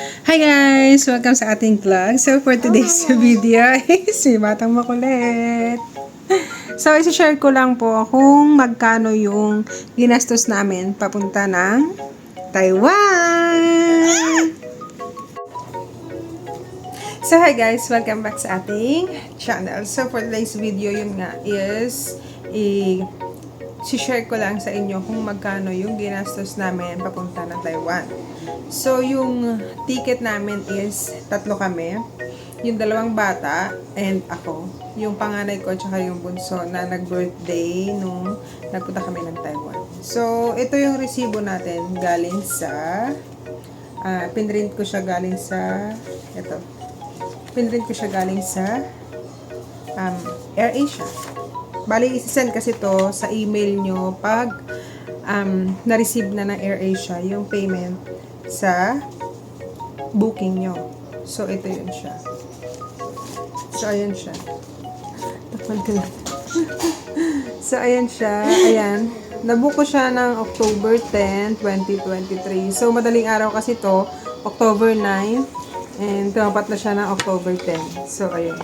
Hi guys! Welcome sa ating vlog. So for today's video is may batang makulit. So isi-share ko lang po kung magkano yung ginastos namin papunta ng Taiwan! So hi guys! Welcome back sa ating channel. So for today's video yun nga is i share ko lang sa inyo kung magkano yung ginastos namin papunta ng Taiwan. So, yung ticket namin is tatlo kami. Yung dalawang bata and ako. Yung panganay ko tsaka yung bunso na nag-birthday nung nagpunta kami ng Taiwan. So, ito yung resibo natin galing sa uh, pinrint ko siya galing sa ito. Pinrint ko siya galing sa um, AirAsia. Bali, isi-send kasi to sa email nyo pag um, na-receive na ng AirAsia yung payment sa booking nyo. So, ito yun siya. So, ayan siya. Ko lang. so, ayan siya. Ayan. Nabuko siya ng October 10, 2023. So, madaling araw kasi to October 9. And tumapat na siya ng October 10. So, ayan.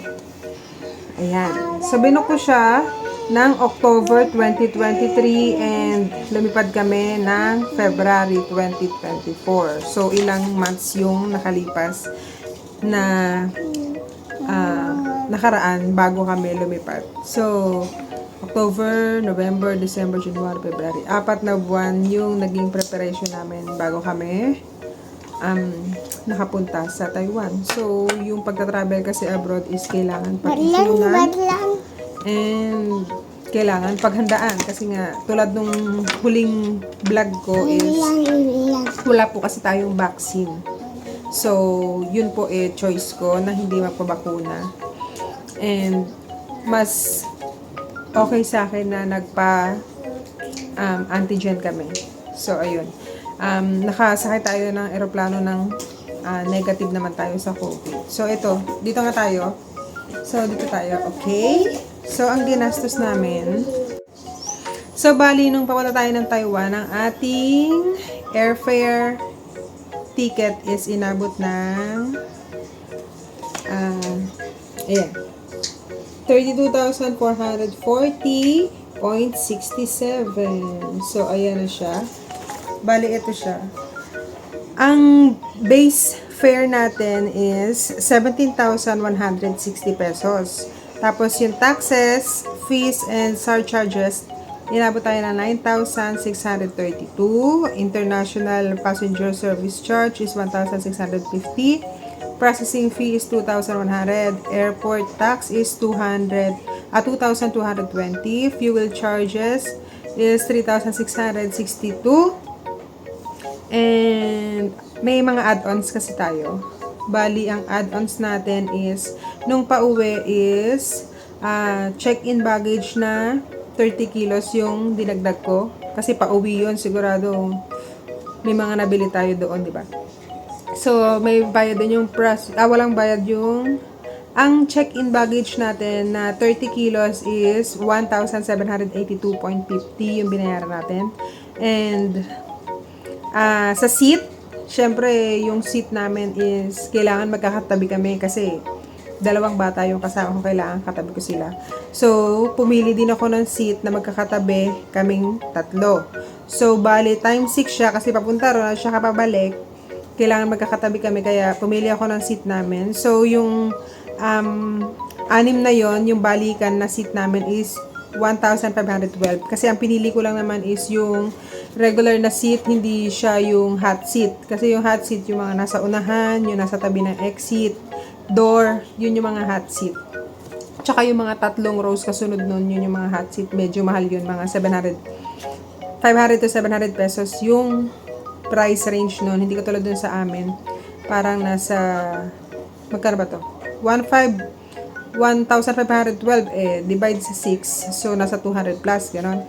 Ayan. So, binuko siya ng October 2023 and lumipad kami ng February 2024. So, ilang months yung nakalipas na uh, nakaraan bago kami lumipad. So, October, November, December, January, February. Apat na buwan yung naging preparation namin bago kami um, nakapunta sa Taiwan. So, yung pagta-travel kasi abroad is kailangan pag-isunan. And kailangan paghandaan kasi nga tulad nung huling vlog ko is wala po kasi tayong vaccine. So, yun po eh choice ko na hindi magpabakuna. And mas okay sa akin na nagpa um, antigen kami. So, ayun. Um, nakasakay tayo ng eroplano ng uh, negative naman tayo sa COVID. So, ito. Dito nga tayo. So, dito tayo. Okay. So, ang ginastos namin, so, bali, nung papunta tayo ng Taiwan, ang ating airfare ticket is inabot ng, uh, ayan, 32,440.67. So, ayan na siya. Bali, ito siya. Ang base fare natin is 17,160 pesos. Tapos yung taxes, fees, and surcharges, inabot tayo ng 9,632. International passenger service charge is 1,650. Processing fee is 2,100. Airport tax is 200, uh, 2,220. Fuel charges is 3,662. And may mga add-ons kasi tayo. Bali, ang add-ons natin is, nung pauwi is, uh, check-in baggage na 30 kilos yung dinagdag ko. Kasi pauwi yun, sigurado may mga nabili tayo doon, di ba? So, may bayad din yung pras, ah, walang bayad yung, ang check-in baggage natin na 30 kilos is 1,782.50 yung binayaran natin. And, ah, sa seat, syempre, yung seat namin is kailangan magkakatabi kami kasi dalawang bata yung kasama ko, kailangan katabi ko sila. So, pumili din ako ng seat na magkakatabi kaming tatlo. So, bali, time 6 siya kasi papunta ron, siya kapabalik, kailangan magkakatabi kami, kaya pumili ako ng seat namin. So, yung um, anim na yon yung balikan na seat namin is 1,512. Kasi ang pinili ko lang naman is yung regular na seat, hindi siya yung hot seat. Kasi yung hot seat, yung mga nasa unahan, yung nasa tabi ng exit, door, yun yung mga hot seat. Tsaka yung mga tatlong rows kasunod nun, yun yung mga hot seat. Medyo mahal yun, mga 700, 500 to 700 pesos yung price range nun. Hindi katulad dun sa amin. Parang nasa, magkano ba to? 1,500 1,512 eh, divide sa 6. So, nasa 200 plus, gano'n.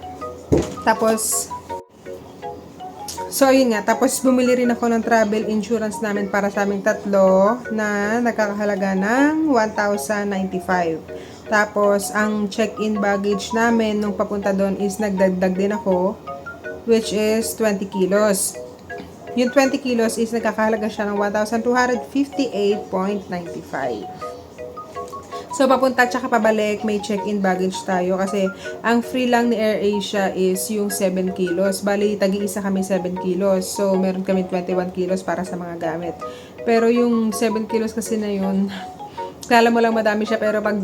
Tapos, so, yun nga. Tapos, bumili rin ako ng travel insurance namin para sa aming tatlo na nagkakahalaga ng 1,095. Tapos, ang check-in baggage namin nung papunta doon is nagdagdag din ako, which is 20 kilos. Yung 20 kilos is nagkakahalaga siya ng 1,258.95. So, papunta tsaka pabalik, may check-in baggage tayo kasi ang free lang ni AirAsia is yung 7 kilos. Bali, tagi-isa kami 7 kilos. So, meron kami 21 kilos para sa mga gamit. Pero yung 7 kilos kasi na yun, kala mo lang madami siya pero pag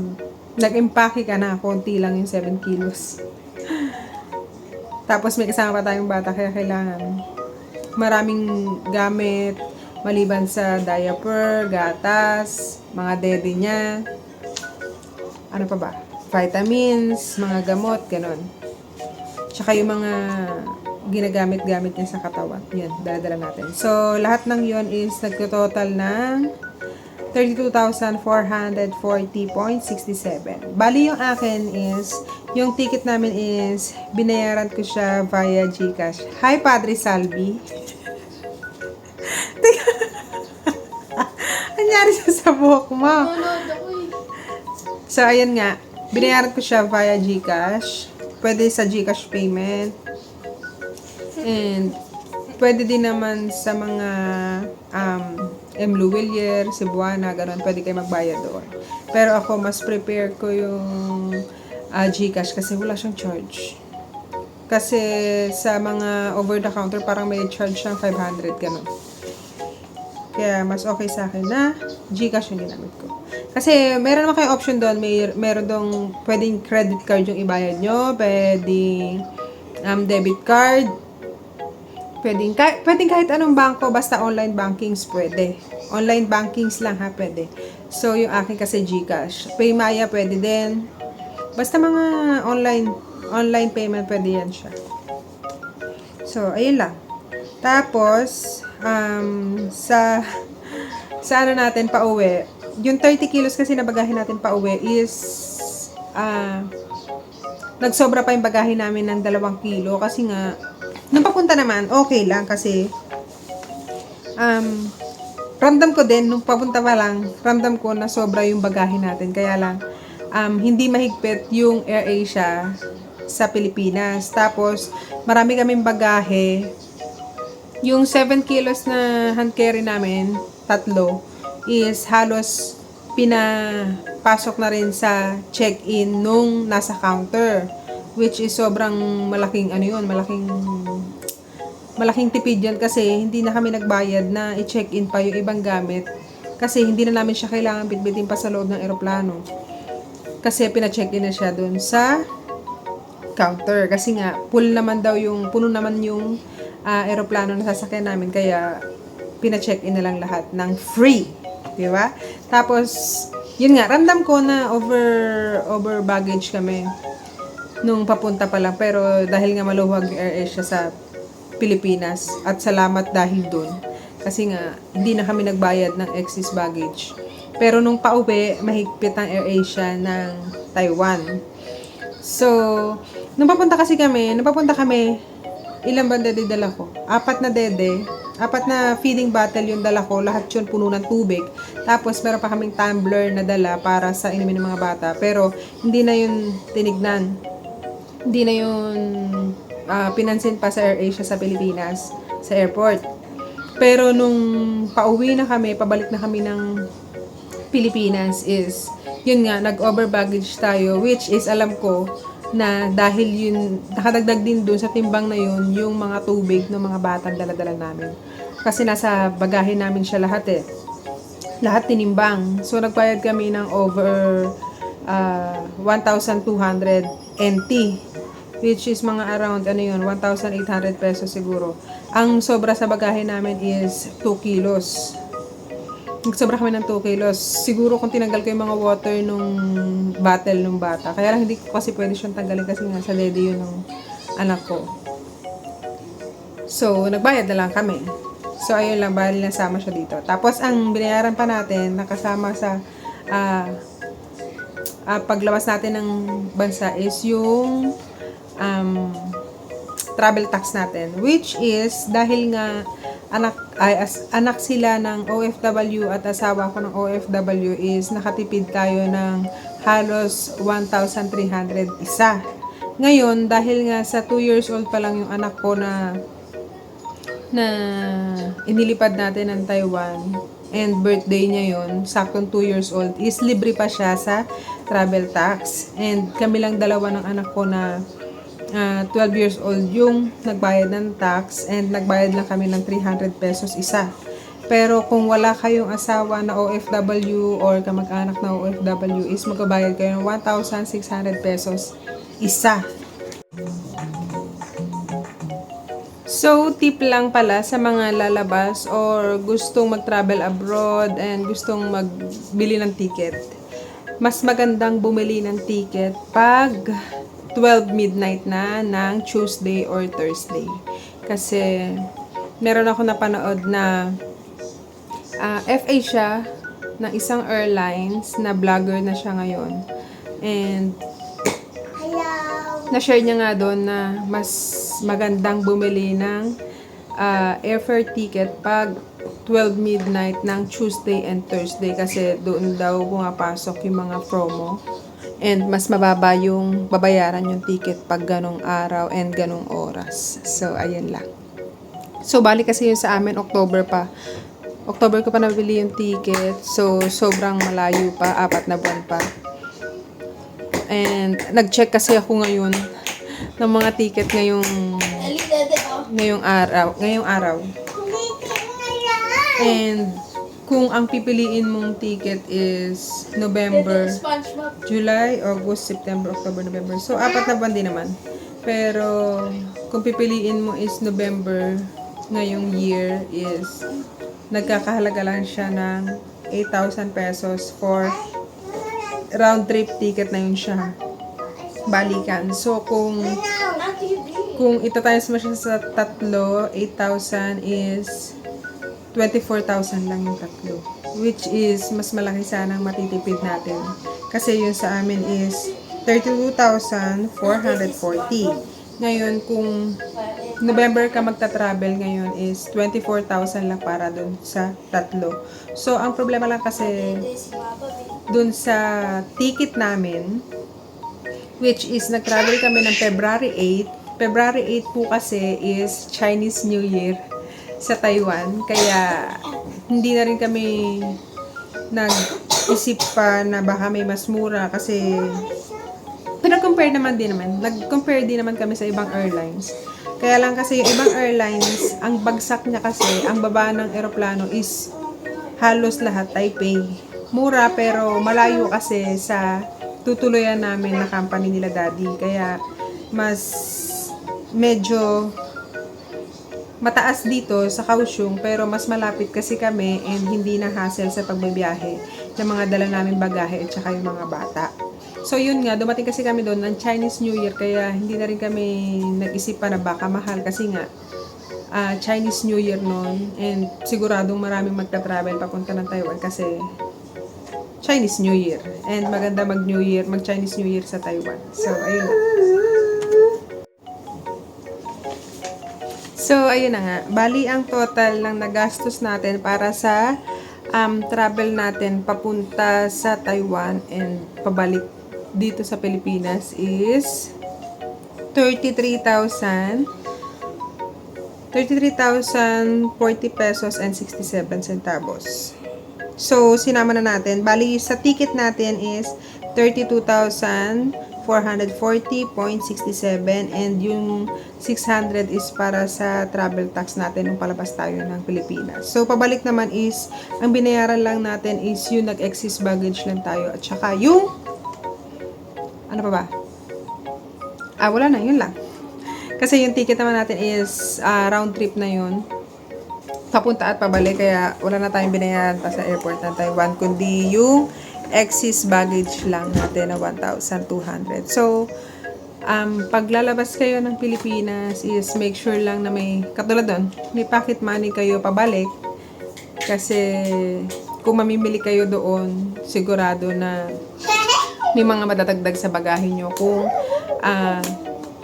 nag-impake ka na, konti lang yung 7 kilos. Tapos may kasama pa tayong bata kaya kailangan maraming gamit maliban sa diaper, gatas, mga dede niya, ano pa ba? Vitamins, mga gamot, ganon. Tsaka yung mga ginagamit-gamit niya sa katawan. Yun, dala-dala natin. So, lahat ng yon is nagtototal ng 32,440.67. Bali yung akin is, yung ticket namin is, binayaran ko siya via Gcash. Hi, Padre Salvi. Anyari sa buhok mo? Nanonood ako. So, ayan nga. Binayaran ko siya via GCash. Pwede sa GCash payment. And, pwede din naman sa mga um, M. Luwilier, Cebuana, ganun. Pwede kayo magbayad doon. Pero ako, mas prepare ko yung uh, GCash kasi wala siyang charge. Kasi sa mga over-the-counter, parang may charge siyang 500, ganun. Kaya mas okay sa akin na Gcash yung ginamit ko. Kasi meron naman kayo option doon, may meron dong pwedeng credit card yung ibayad nyo, pwedeng um, debit card, pwedeng, kahit, pwedeng kahit anong bangko, basta online bankings pwede. Online bankings lang ha, pwede. So, yung akin kasi Gcash. Paymaya pwede din. Basta mga online online payment pwede yan siya. So, ayun lang. Tapos, um, sa, sa ano natin pa uwi, yung 30 kilos kasi na bagahe natin pa uwi is, ah, nagsobra pa yung bagahe namin ng dalawang kilo kasi nga, nung papunta naman, okay lang kasi, um, ramdam ko din, nung papunta pa lang, ramdam ko na sobra yung bagahe natin. Kaya lang, um, hindi mahigpit yung AirAsia sa Pilipinas. Tapos, marami kaming bagahe. Yung 7 kilos na hand carry namin, tatlo, is halos pinapasok na rin sa check-in nung nasa counter. Which is sobrang malaking, ano yun, malaking malaking tipid yan kasi hindi na kami nagbayad na i-check-in pa yung ibang gamit kasi hindi na namin siya kailangan bitbitin pa sa loob ng eroplano. Kasi pina-check-in na siya dun sa counter. Kasi nga, full naman daw yung, puno naman yung uh, eroplano na sasakyan namin. Kaya, pina-check-in na lang lahat ng free. Di ba? Tapos, yun nga, ramdam ko na over, over baggage kami nung papunta pa lang. Pero, dahil nga maluwag Air Asia sa Pilipinas at salamat dahil doon. Kasi nga, hindi na kami nagbayad ng excess baggage. Pero nung pauwi, mahigpit ang AirAsia ng Taiwan. So, nung papunta kasi kami, nung papunta kami, ilang ba dede dala ko? Apat na dede. Apat na feeding bottle yung dala ko. Lahat yun puno ng tubig. Tapos, meron pa kaming tumbler na dala para sa inumin ng mga bata. Pero, hindi na yun tinignan. Hindi na yun uh, pinansin pa sa AirAsia sa Pilipinas, sa airport. Pero nung pauwi na kami, pabalik na kami ng Pilipinas is, yun nga, nag-over baggage tayo, which is alam ko na dahil yun, nakadagdag din dun sa timbang na yun, yung mga tubig ng mga batang daladala namin. Kasi nasa bagahe namin siya lahat eh. Lahat tinimbang. So, nagbayad kami ng over uh, 1,200 NT which is mga around ano yun 1,800 pesos siguro ang sobra sa bagahe namin is 2 kilos nagsobra kami ng 2 kilos. Siguro kung tinanggal ko yung mga water nung bottle nung bata. Kaya lang hindi ko kasi pwede siyang tanggalin kasi nga sa dede yun ng anak ko. So nagbayad na lang kami. So ayun lang bali nasama siya dito. Tapos ang binayaran pa natin nakasama sa uh, uh, paglabas natin ng bansa is yung um, travel tax natin. Which is dahil nga anak ay as, anak sila ng OFW at asawa ko ng OFW is nakatipid tayo ng halos 1,300 isa. Ngayon, dahil nga sa 2 years old pa lang yung anak ko na na inilipad natin ng Taiwan and birthday niya yon saktong 2 years old, is libre pa siya sa travel tax. And kami lang dalawa ng anak ko na ah, 12 years old yung nagbayad ng tax and nagbayad lang kami ng 300 pesos isa. Pero kung wala kayong asawa na OFW or kamag-anak na OFW is magbabayad kayo ng 1,600 pesos isa. So, tip lang pala sa mga lalabas or gustong mag-travel abroad and gustong magbili ng ticket. Mas magandang bumili ng ticket pag 12 midnight na ng Tuesday or Thursday. Kasi meron ako napanood na ah, FA siya ng isang airlines na vlogger na siya ngayon. And na-share niya nga doon na mas magandang bumili ng ah, airfare ticket pag 12 midnight ng Tuesday and Thursday kasi doon daw pumapasok yung mga promo and mas mababa yung babayaran yung ticket pag ganong araw and ganong oras. So, ayun lang. So, balik kasi yun sa amin, October pa. October ko pa nabili yung ticket. So, sobrang malayo pa. Apat na buwan pa. And, nag-check kasi ako ngayon ng mga ticket ngayong ngayong araw. Ngayong araw. And, kung ang pipiliin mong ticket is November. July, August, September, October, November. So, apat na buwan din naman. Pero, kung pipiliin mo is November, ngayong year is nagkakahalaga lang siya ng 8,000 pesos for round trip ticket na yun siya. Balikan. So, kung kung itatimes mo siya sa tatlo, 8,000 is 24,000 lang yung tatlo. Which is, mas malaki sana ang matitipid natin. Kasi yun sa amin is 32,440. Ngayon, kung November ka magta-travel ngayon is 24,000 lang para dun sa tatlo. So, ang problema lang kasi dun sa ticket namin, which is nag-travel kami ng February 8. February 8 po kasi is Chinese New Year sa Taiwan. Kaya hindi na rin kami nag-isip pa na baka may mas mura kasi pinag-compare naman din naman. Nag-compare din naman kami sa ibang airlines. Kaya lang kasi yung ibang airlines, ang bagsak niya kasi, ang baba ng eroplano is halos lahat Taipei. Mura pero malayo kasi sa tutuluyan namin na company nila daddy. Kaya mas medyo mataas dito sa Kaohsiung pero mas malapit kasi kami and hindi na hassle sa pagbabiyahe ng mga dala namin bagahe at saka yung mga bata. So yun nga, dumating kasi kami doon ng Chinese New Year kaya hindi na rin kami nag-isip pa na baka mahal kasi nga ah, Chinese New Year noon and siguradong maraming magta-travel papunta ng Taiwan kasi Chinese New Year. And maganda mag New Year, mag Chinese New Year sa Taiwan. So ayun na. So, ayun na nga. Bali, ang total ng nagastos natin para sa um, travel natin papunta sa Taiwan and pabalik dito sa Pilipinas is 33,000 33,040 pesos and 67 centavos. So, sinama na natin. Bali, sa ticket natin is 32,440.67 and yung 600 is para sa travel tax natin nung palabas tayo ng Pilipinas. So, pabalik naman is, ang binayaran lang natin is yung nag-excess baggage lang tayo at saka yung ano pa ba? Ah, wala na, yun lang. Kasi yung ticket naman natin is ah, round trip na yun papunta at pabalik kaya wala na tayong binayaran pa sa airport ng Taiwan kundi yung excess baggage lang natin na 1,200. So, um, paglalabas kayo ng Pilipinas is make sure lang na may, katulad doon, may pocket money kayo pabalik kasi kung mamimili kayo doon, sigurado na may mga madadagdag sa bagahe nyo. Kung ah,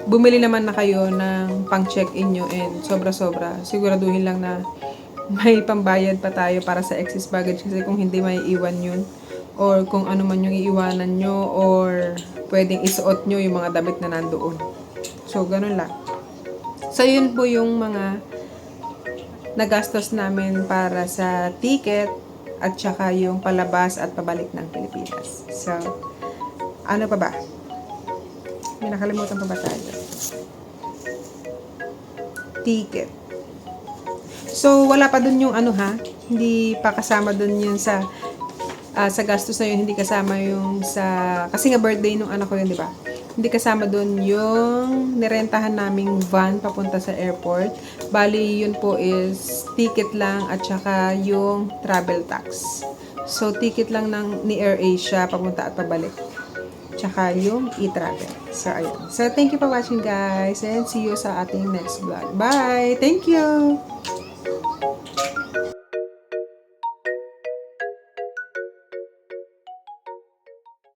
bumili naman na kayo ng pang check-in nyo and sobra-sobra, siguraduhin lang na may pambayad pa tayo para sa excess baggage kasi kung hindi may iwan yun or kung ano man yung iiwanan nyo or pwedeng isuot nyo yung mga damit na nandoon. So, ganun lang. So, yun po yung mga nagastos namin para sa ticket at saka yung palabas at pabalik ng Pilipinas. So, ano pa ba? May nakalimutan pa ba tayo? Ticket. So, wala pa dun yung ano ha? Hindi pa kasama dun yun sa ah, sa gastos na yun, hindi kasama yung sa... Kasi nga birthday nung anak ko yun, di ba? Hindi kasama dun yung nirentahan naming van papunta sa airport. Bali, yun po is ticket lang at saka yung travel tax. So, ticket lang ng ni AirAsia papunta at pabalik. Tsaka yung e-travel. So, ayun. So, thank you for watching guys and see you sa ating next vlog. Bye! Thank you!